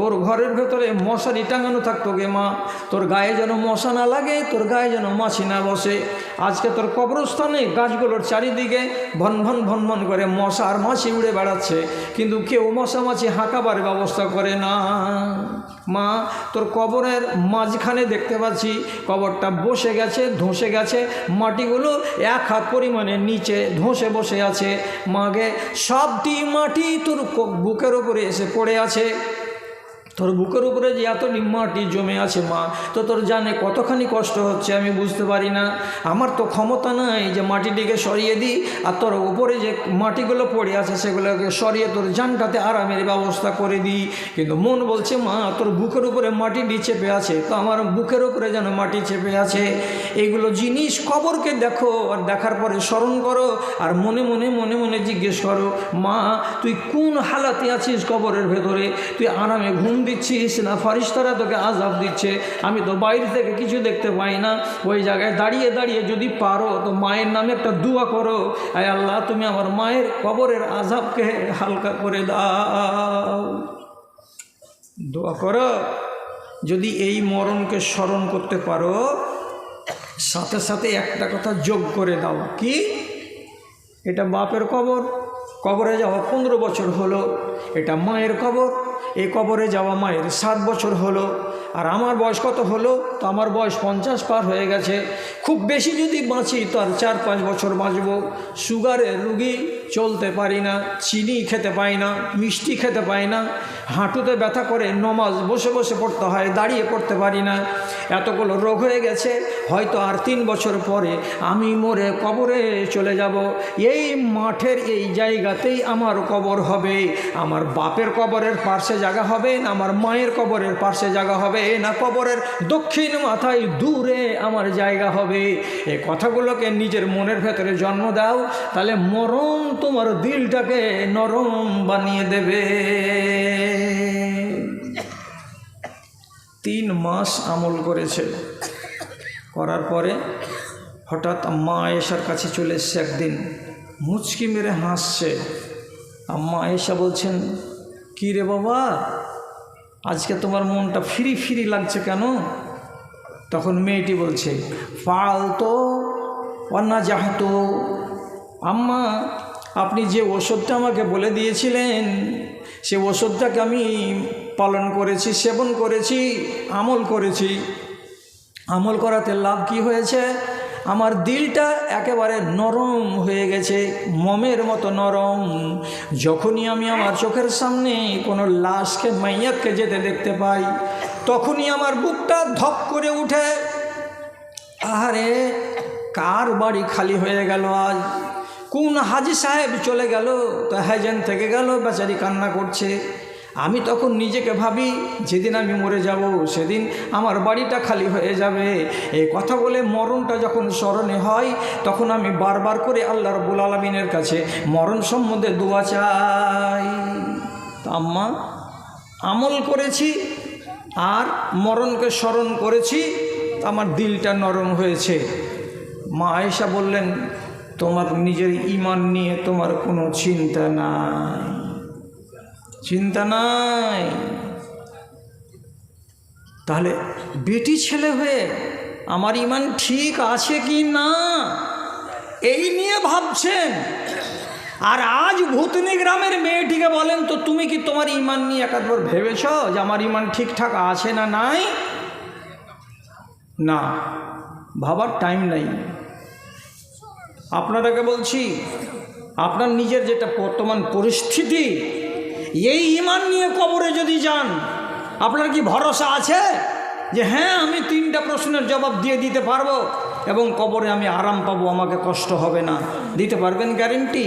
তোর ঘরের ভেতরে মশারি টাঙানো থাকতো গে মা। তোর গায়ে যেন মশা না লাগে, তোর গায়ে যেন মাছি না বসে। আজকে তোর কবরস্থানে গাছগুলোর চারিদিকে ভন ভন ভন ভন করে মশা আর মাছি উড়ে বেড়াচ্ছে। কিন্তু কেউ মশা মাছি হাঁকাবার ব্যবস্থা করে না। মা, তোর কবরের মাঝখানে দেখতে পাচ্ছি, কবরটা বসে গেছে, ধসে গেছে। মাটিগুলো এক হাত পরিমাণে নিচে ধসে বসে আছে। মাগে সবটি মাটি তোর বুকের ওপরে এসে পড়ে আছে। তোর বুকের উপরে যে এত মাটি জমে আছে মা, তো তোর জানে কতখানি কষ্ট হচ্ছে আমি বুঝতে পারি না। আমার তো ক্ষমতা নাই যে মাটিটিকে সরিয়ে দিই, আর তোর উপরে যে মাটিগুলো পড়ে আছে সেগুলোকে সরিয়ে তোর জানটাতে আরামের ব্যবস্থা করে দিই। কিন্তু মন বলছে, মা, তোর বুকের উপরে মাটিটি চেপে আছে, তো আমার বুকের উপরে যেন মাটি চেপে আছে। এইগুলো জিনিস কবরকে দেখো, আর দেখার পরে স্মরণ করো, আর মনে মনে মনে মনে জিজ্ঞেস করো, মা, তুই কোন হালাতে আছিস কবরের ভেতরে? তুই আরামে ঘুম দিচ্ছিস না? ফারিস্তারা তোকে আজাব দিচ্ছে। আমি তো বাইরে থেকে কিছু দেখতে পাই না। ওই জায়গায় দাঁড়িয়ে দাঁড়িয়ে যদি পারো, তো মায়ের নামে একটা দোয়া করো। আয় আল্লাহ, তুমি আমার মায়ের কবরের আজাবকে হালকা করে দাও। দোয়া করো। যদি এই মরণকে স্মরণ করতে পারো, সাথে সাথে একটা কথা যোগ করে দাও। কি? এটা বাপের কবর। কবরে যাওয়া পনেরো বছর হলো। এটা মায়ের কবর। এই কবরে যাওয়া মায়ের সাত বছর হলো। আর আমার বয়স কত হলো? তো আমার বয়স পঞ্চাশ পার হয়ে গেছে। খুব বেশি যদি বাঁচি তো আর চার পাঁচ বছর বাঁচব। সুগারের রুগী চলতে পারি না, চিনি খেতে পাই না, মিষ্টি খেতে পাই না। হাঁটুতে ব্যথা করে, নমাজ বসে বসে পড়তে হয়, দাঁড়িয়ে পড়তে পারি না। এতগুলো রোগ হয়ে গেছে, হয়তো আর তিন বছর পরে আমি মরে কবরে চলে যাব। এই মাঠের এই জায়গাতেই আমার কবর হবে। আমার বাপের কবরের পার্শ্বে জায়গা হবে না, আমার মায়ের কবরের পার্শ্বে জায়গা হবে না, কবরের দক্ষিণ মাথায় দূরে আমার জায়গা হবে। এই কথাগুলোকে নিজের মনের ভেতরে জন্ম দাও, তাহলে মরণ তোমার দিলটাকে নরম বানিয়ে দেবে। তিন মাস আমল করেছে। করার পরে হঠাৎ মা আয়েশার কাছে চলে এসছে একদিন। মুচকি মেরে হাসছে। আম্মা আয়েশা বলছেন, কী রে বাবা, আজকে তোমার মনটা ফিরি ফিরি লাগছে কেন? তখন মেয়েটি বলছে, ফালতো অন্না যাহতো আম্মা, আপনি যে ওষুধটা আমাকে বলে দিয়েছিলেন, সে ওষুধটাকে আমি পালন করেছি, সেবন করেছি, আমল করেছি। আমল করাতে লাভ কি হয়েছে? আমার দিলটা একেবারে নরম হয়ে গেছে, মমের মতো নরম। যখনই আমি আমার চোখের সামনে কোনো লাশকে মাইয়াতকে যেতে দেখতে পাই, তখনই আমার বুকটা ধপ করে উঠে। আহারে, কার বাড়ি খালি হয়ে গেল আজ? কোন হাজি সাহেব চলে গেল? তো হ্যাজেন থেকে গেল, বেচারি কান্না করছে। আমি তখন নিজেকে ভাবি, যেদিন আমি মরে যাব, সেদিন আমার বাড়িটা খালি হয়ে যাবে। এই কথা বলে মরণটা যখন স্মরণে হয়, তখন আমি বারবার করে আল্লাহ রবুল আলমিনের কাছে মরণ সম্বন্ধে দোয়া চাই। তা আম্মা, আমল করেছি আর মরণকে স্মরণ করেছি আমার দিলটা নরম হয়েছে। মা আয়েশা বললেন, তোমার নিজের ইমান নিয়ে তোমার কোনো চিন্তা নাই। চিন্তা নাই। তাহলে বেটি ছেলে হয়ে আমার ইমান ঠিক আছে কি না? এই নিয়ে ভাবছেন। আর আজ ভূতনি গ্রামের মেয়েটিকে বলেন, তো তুমি কি তোমার ইমান নিয়ে একাধবার ভেবেছ যে আমার ইমান ঠিকঠাক আছে না নাই? না, ভাবার টাইম নাই। আপনারাকে বলছি, আপনার নিজের যেটা বর্তমান পরিস্থিতি এই ইমান নিয়ে কবরে যদি যান, আপনার কি ভরসা আছে? যে হ্যাঁ আমি তিনটা প্রশ্নের জবাব দিয়ে দিতে পারব এবং কবরে আমি আরাম পাবো, আমাকে কষ্ট হবে না। দিতে পারবেন গ্যারেন্টি